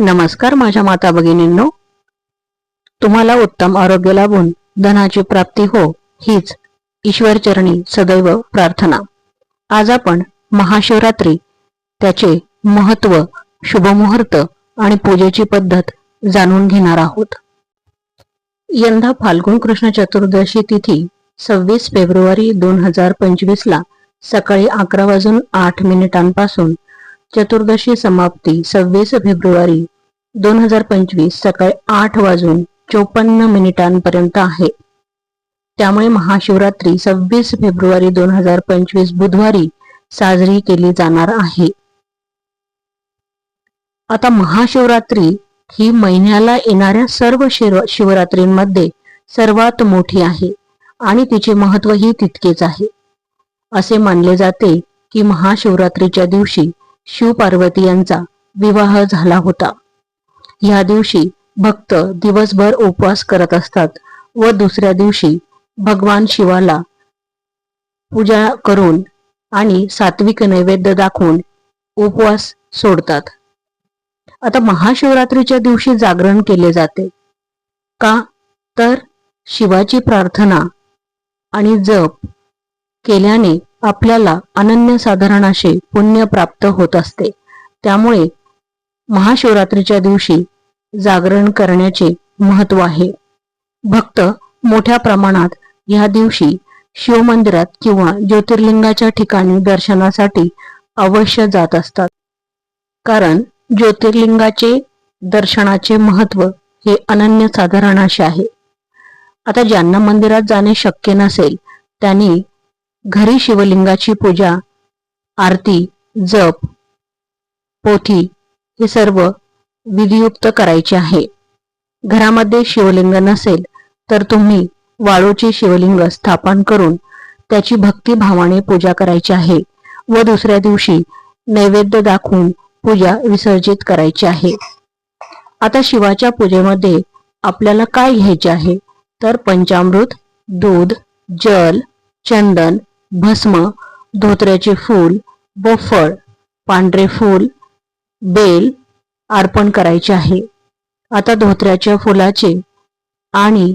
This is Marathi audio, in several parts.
नमस्कार माझ्या माता भगिनींनो. तुम्हाला उत्तम आरोग्य लाभून धनाची प्राप्ती हो हीच ईश्वरचरणी सदैव प्रार्थना. आज आपण महाशिवरात्री त्याचे महत्त्व शुभमुहूर्त आणि पूजेची पद्धत जाणून घेणार आहोत. यंदा फाल्गुन कृष्ण चतुर्दशी तिथी सव्वीस फेब्रुवारी दोन हजार पंचवीस ला सकाळी अकरा वाजून आठ मिनिटांपासून चतुर्दशी समाप्ती सव्वीस फेब्रुवारी दोन हजार पंचवीस सकाळी आठ वाजून चोपन्न मिनिटांपर्यंत आहे. त्यामुळे महाशिवरात्री सव्वीस फेब्रुवारी दोन हजार पंचवीस बुधवारी साजरी केली जाणार आहे. आता महाशिवरात्री ही महिन्याला येणाऱ्या सर्व शिव शिवरात्रींमध्ये सर्वात मोठी आहे आणि तिचे महत्वही तितकेच आहे. असे मानले जाते की महाशिवरात्रीच्या दिवशी शिवपार्वती यांचा विवाह झाला होता. या दिवशी भक्त दिवसभर उपवास करत असतात व दुसऱ्या दिवशी भगवान शिवाला पूजा करून आणि सात्विक नैवेद्य दाखवून उपवास सोडतात. आता महाशिवरात्रीच्या दिवशी जागरण केले जाते. का? तर शिवाची प्रार्थना आणि जप केल्याने आपल्याला अनन्यसाधारण असे पुण्य प्राप्त होत असते. त्यामुळे महाशिवरात्रीच्या दिवशी जागरण करण्याचे महत्त्व आहे. भक्त मोठ्या प्रमाणात या दिवशी शिवमंदिरात किंवा ज्योतिर्लिंगाच्या ठिकाणी दर्शनासाठी अवश्य जात असतात. कारण ज्योतिर्लिंगाचे दर्शनाचे महत्त्व हे अनन्यसाधारण असे आहे. आता ज्यांना मंदिरात जाणे शक्य नसेल त्यांनी घरी शिवलिंगाची पूजा आरती जप पोथी हे सर्व विधियुक्त करायचे आहे. घरामध्ये शिवलिंग नसेल तर तुम्ही वाळूचे शिवलिंग स्थापन करून त्याची भक्तिभावाने पूजा करायची आहे व दुसऱ्या दिवशी नैवेद्य दाखवून पूजा विसर्जित करायची आहे. आता शिवाच्या पूजेमध्ये आपल्याला काय घ्यायचे आहे? तर पंचामृत दूध जल चंदन भस्म धोत्र्याचे फूल व फळ पांढरे फूल बेल अर्पण करायचे आहे. आता धोत्र्याच्या फुलाचे आणि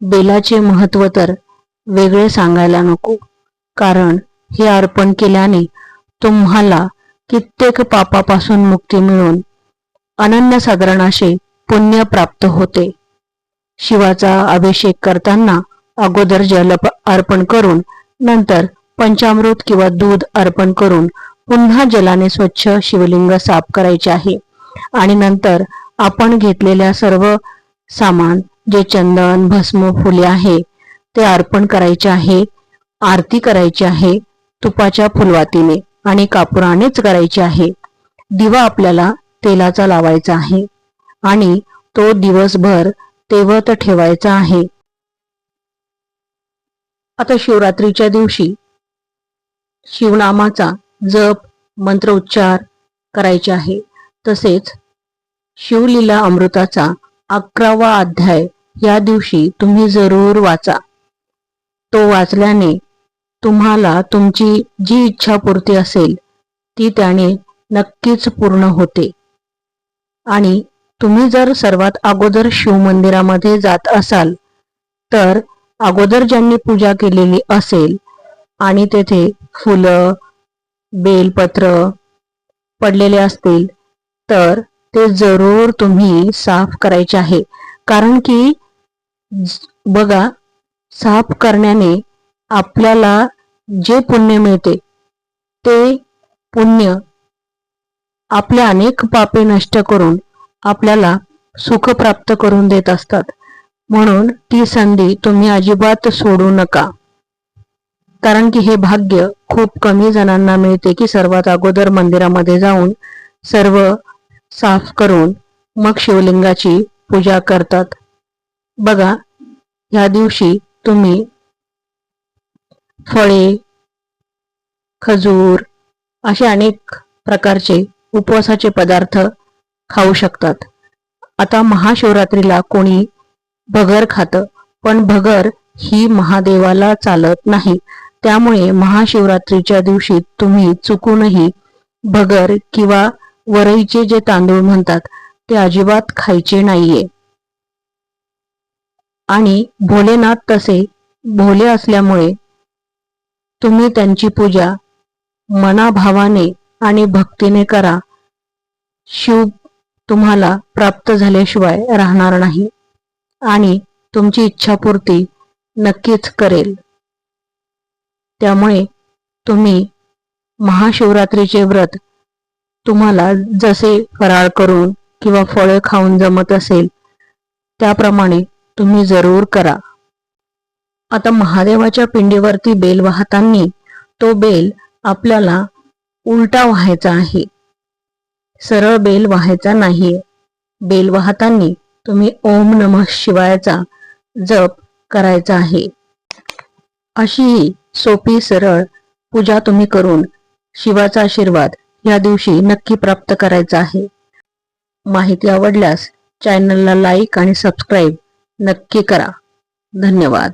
बेलाचे महत्त्व तर वेगळे सांगायला नको कारण हे अर्पण केल्याने तुम्हाला कित्येक पापापासून मुक्ती मिळून अनन्यसाधारण असे पुण्य प्राप्त होते. शिवाचा अभिषेक करताना अगोदर जल अर्पण करून नंतर पंचामृत किंवा दूध अर्पण करून पुन्हा जलाने स्वच्छ शिवलिंग साफ करायचे आहे. आणि नंतर आपण घेतलेल्या सर्व सामान जे चंदन भस्म फुले आहे ते अर्पण करायचे आहे आरती करायची आहे तुपाच्या फुलवातीने आणि कापुरानेच करायचे आहे. दिवा आपल्याला तेलाचा लावायचा आहे आणि तो दिवसभर तेवत ठेवायचा आहे. आता शिवरात्रीच्या दिवशी शिवनामाचा जप मंत्र उच्चार करायचे आहे. तसेच शिवलीला अमृताचा अकरावा अध्याय या दिवशी तुम्ही जरूर वाचा. तो वाचल्याने तुम्हाला तुमची जी इच्छा पूर्ती असेल ती त्याने नक्कीच पूर्ण होते. आणि तुम्ही जर सर्वात अगोदर शिव मंदिरामध्ये जात असाल तर अगोदर ज्यांनी पूजा केलेली असेल आणि तेथे फुलं बेलपत्र पडलेले असतील तर ते जरूर तुम्ही साफ करायचे आहे. कारण की बघा साफ करण्याने आपल्याला जे पुण्य मिळते ते पुण्य आपल्या अनेक पापे नष्ट करून आपल्याला सुख प्राप्त करून देत असतात. म्हणून ती संधी तुम्ही अजिबात सोडू नका. कारण की हे भाग्य खूप कमी जणांना मिळते की सर्वात अगोदर मंदिरामध्ये जाऊन सर्व साफ करून मग शिवलिंगाची पूजा करतात. बघा ह्या दिवशी तुम्ही फळे खजूर असे अनेक प्रकारचे उपवासाचे पदार्थ खाऊ शकतात. आता महाशिवरात्रीला कोणी भगर खातं. पण भगर ही महादेवाला चालत नाही. त्यामुळे महाशिवरात्रीच्या दिवशी तुम्ही चुकूनही भगर किंवा वरईचे जे तांदूळ म्हणतात ते अजिबात खायचे नाहीये. आणि भोलेनाथ तसे भोले असल्यामुळे तुम्ही त्यांची पूजा मनाभावाने आणि भक्तीने करा. शिव तुम्हाला प्राप्त झाल्याशिवाय राहणार नाही. आणि तुमची इच्छापूर्ती नक्कीच करेल. त्यामुळे तुम्ही महाशिवरात्रीचे व्रत तुम्हाला जसे फराळ करून किंवा फळे खाऊन जमत असेल त्याप्रमाणे तुम्ही जरूर करा. आता महादेवाच्या पिंडीवरती बेल वाहताना तो बेल आपल्याला उलटा व्हायचा आहे. सरळ बेल व्हायचा नाहीये. बेल वाहताना तुम्ही ओम नम शिवायचा जप करायचा आहे. अशी ही सोपी सरळ पूजा तुम्ही करून शिवाचा आशीर्वाद या दिवशी नक्की प्राप्त करायचा आहे. माहिती आवडल्यास चॅनलला लाईक आणि सबस्क्राईब नक्की करा. धन्यवाद.